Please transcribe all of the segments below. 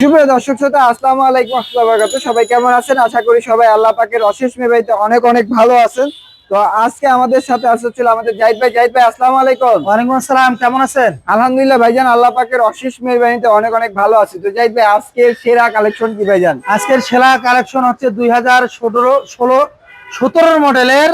সুপ্রিয় দর্শক শ্রোতা আসসালামু আলাইকুম আসসালামু সবাই কেমন আছেন? আশা করি সবাই আল্লাহ পাকের অশেষ মেবাইতে অনেক অনেক ভালো আছেন। তো আজকে আমাদের সাথে আসতে ছিল আমাদের জাহিদ ভাই। জাহিদ ভাই আসসালামু আলাইকুম। ওয়ালাইকুম আসসালাম কেমন আছেন? আলহামদুলিল্লাহ ভাইজান আল্লাহ পাকের অশেষ মেহরবানিতে অনেক অনেক ভালো আছি। তো জাহিদ ভাই আজকে সেরা কালেকশন কি ভাইজান? আজকের সেরা কালেকশন হচ্ছে দুই হাজার সতেরো ষোলো সতেরো মডেলের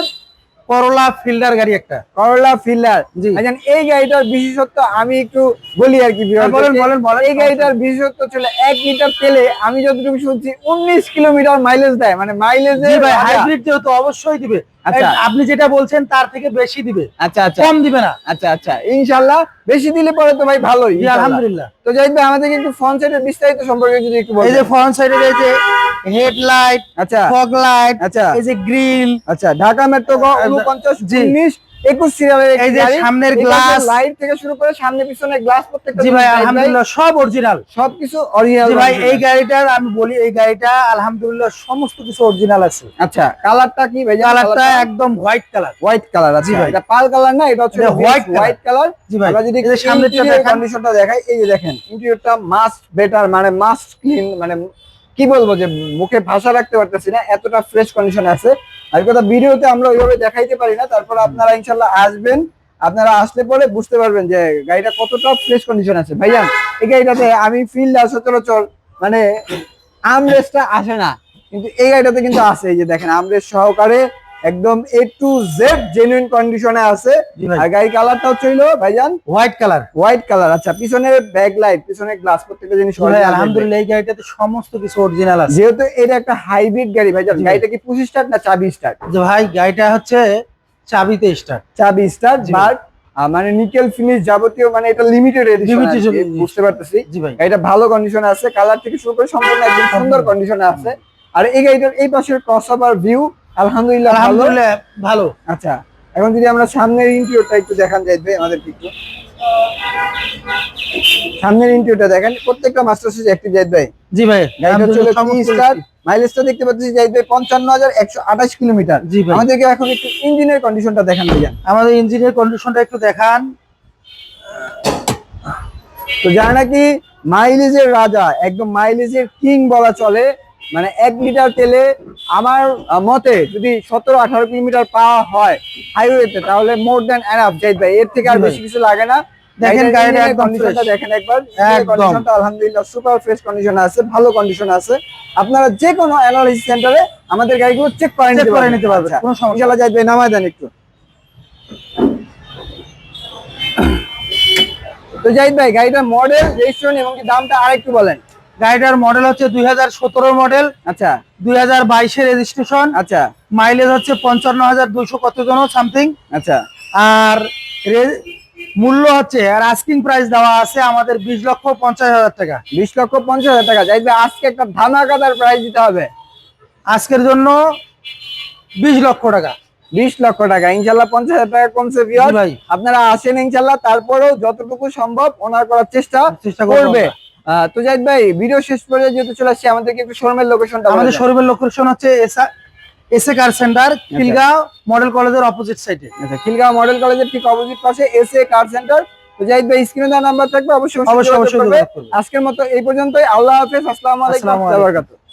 করলা ফিল্ডার গাড়ি একটা। করলা ফিল্ডার জি। ভাইজান এই গাড়িটার বিশেষত্ব আমি একটু বলি আর কি হ্যাঁ, বলেন, বলেন, বলেন। এই গাড়িটার বিশেষত্ব ছিল এক লিটার তেলে আমি যতটুকু শুনছি উনিশ কিলোমিটার মাইলেজ দেয়। মানে মাইলেজ হাইব্রিড যেহেতু অবশ্যই দিবে। আচ্ছা। আপনি যেটা বলছেন তার থেকে বেশি দিবে। আচ্ছা আচ্ছা। কম দিবে না। আচ্ছা আচ্ছা। ইনশাল্লাহ বেশি দিলে পরে তো ভাই ভালোই। আলহামদুলিল্লাহ। তো ভাই আমাদেরকে একটু ফ্রন্ট সাইডের বিস্তারিত সম্পর্কে যদি একটু এই যে ফ্রন্ট সাইডে এই যে হেডলাইট আচ্ছা। ফগ লাইট আচ্ছা। এই যে গ্রিল। আচ্ছা ঢাকা মেট্রো উনপঞ্চাশ জি। উনিশ একুশ সিরিয়ালের এই যে সামনের glass। লাইট থেকে শুরু করে সামনে পিছনে গ্লাস প্রত্যেকটা জি ভাই আলহামদুলিল্লাহ সব অরিজিনাল সবকিছু অরিজিনাল জি ভাই এই গাড়িটার আমি বলি এই গাড়িটা আলহামদুলিল্লাহ সমস্ত কিছু অরিজিনাল আছে। আচ্ছা কালারটা কি ভাই? কালারটা একদম হোয়াইট কালার হোয়াইট কালার আছে জি ভাই। এটা পাল কালার না এটা হচ্ছে white হোয়াইট কালার জি ভাই আমরা যদি সামনেরটা। কন্ডিশনটা দেখাই এই যে দেখেন ইন্টেরিয়রটা মাস্ট বেটার মানে মাস্ট ক্লিন মানে কি বলব যে মুখে ভাষা রাখতে পারতেছি না, এতটা ফ্রেশ কন্ডিশন আছে। আর কথা ভিডিওতে আমরা ওইভাবে দেখাইতে পারি না, তারপর আপনারা ইনশাল্লাহ আসবেন। আপনারা আসলে পরে বুঝতে পারবেন যে গাড়িটা কতটা ফ্রেশ কন্ডিশন আছে। ভাইয়া এই গাড়িটাতে আমি ফিল্ড সচরাচর মানে আমরেসটা আসে না, কিন্তু এই গাড়িটাতে কিন্তু আছে। এই যে দেখেন আমরেস সহকারে একদম এ টু জেড জেনুইন কন্ডিশনে আছে। আর গাড়ি কালারটা হচ্ছে হইল ভাইজান? হোয়াইট কালার হোয়াইট কালার আচ্ছা পিছনের ব্যাক লাইট পিছনের গ্লাস প্রত্যেকটা জিনিস আলহামদুলিল্লাহ এই গাড়িটাতে সমস্ত কিছু অরিজিনাল আছে। যেহেতু এটা একটা হাইব্রিড গাড়ি ভাইজান গাড়িটা কি পঁচিশ স্টার্ট না চাবি স্টার্ট যে ভাই গাড়িটা হচ্ছে চাবিতে স্টার্ট চাবি স্টার্ট জি বাট মানে নিকেল ফিনিশ যাবতীয় মানে এটা লিমিটেড এডিশন বুঝতে পারতেছি। জি ভাই। গাড়িটা ভালো কন্ডিশনে আছে কালার থেকে শুরু করে সম্পূর্ণ একদম সুন্দর কন্ডিশনে আছে। আর এই গাড়িটার এই পাশের ক্রস ওভার ভিউ আলহামদুলিল্লাহ আলহামদুলিল্লাহ ভালো। আচ্ছা এখন যদি আমরা সামনের ইন্টেরিয়রটা একটু দেখান যাইবে আমাদের একটু। সামনের ইন্টেরিয়রটা দেখেন প্রত্যেকটা মাস্টার সুইচ অ্যাক্টিভ যাইদ ভাই। জি ভাই গাড়িটা আলহামদুলিল্লাহ স্টার মাইলেজটা দেখতে পাচ্ছি যাইদ ভাই পঞ্চান্ন হাজার একশো আঠাশ কিলোমিটার। জি ভাই। আমাদেরকে এখন একটু ইঞ্জিনের কন্ডিশনটা দেখান ভাইজান আমাদের ইঞ্জিনের কন্ডিশনটা একটু দেখান। তো যারা নাকি মাইলেজের রাজা একদম মাইলেজের কিং বলা চলে মানে এক লিটার তেলে আমার মতে যদি সতেরো আঠারো কিলোমিটার পাওয়া হয় হাইওয়েতে তাহলে মোর দেন এনাফ যাইদ ভাই। এর থেকে আর বেশি কিছু লাগে না। দেখেন কন্ডিশনটা দেখেন একবার। কন্ডিশনটা আলহামদুলিল্লাহ সুপার ফ্রেশ কন্ডিশন আছে ভালো কন্ডিশন আছে। আপনারা যে কোনো অ্যানালিসিস সেন্টারে আমাদের গাড়িগুলো চেক করে নিতে করে নিতে পারবেন আচ্ছা, কোনো সমস্যা ইনশাআল্লাহ নামায় দেন একটু। তো জাহিদ ভাই গাড়িটার মডেল রেজিস্ট্রেশন এবং দামটা আরেকটু বলেন। গাড়িটার মডেল হচ্ছে দুই হাজার সতেরো মডেল আচ্ছা। দুই হাজার রেজিস্ট্রেশন আচ্ছা। মাইলেজ হচ্ছে পঞ্চান্ন হাজার দুইশো কত জন সামথিং আচ্ছা। আর মূল্য হচ্ছে আর আস্কিং প্রাইস দেওয়া আছে আমাদের বিশ লক্ষ পঞ্চাশ হাজার টাকা। বিশ লক্ষ পঞ্চাশ হাজার টাকা। ভাই আজকে একটা ধামাকাদার প্রাইস দিতে হবে। আজকের জন্য বিশ লক্ষ টাকা। বিশ লক্ষ টাকা। ইনশাল্লাহ পঞ্চাশ হাজার টাকা কমছে আপনারা আসেন ইনশাল্লাহ তারপরেও যতটুকু সম্ভব ওনার করার চেষ্টা চেষ্টা করবে তো জাহিদ ভাই ভিডিও শেষ যেহেতু চলে আসছে আমাদেরকে একটু শোরুমের লোকেশনটা আমাদের শোরুমের লোকেশন হচ্ছে SA car centre Khilgaon model কলেজের অপোজিট সাইডে আচ্ছা খিলগাঁও মডেল কলেজের ঠিক অপোজিট পাশে এস এ কার সেন্টার তো জাহিদ ভাই স্ক্রিনে দেওয়া নাম্বার থাকবে অবশ্যই অবশ্যই। আজকের মতো এই পর্যন্তই। আল্লাহ হাফেজ আসসালামু আলাইকুম। ওয়া রাহমাতুল্লাহি ওয়া বারাকাতুহু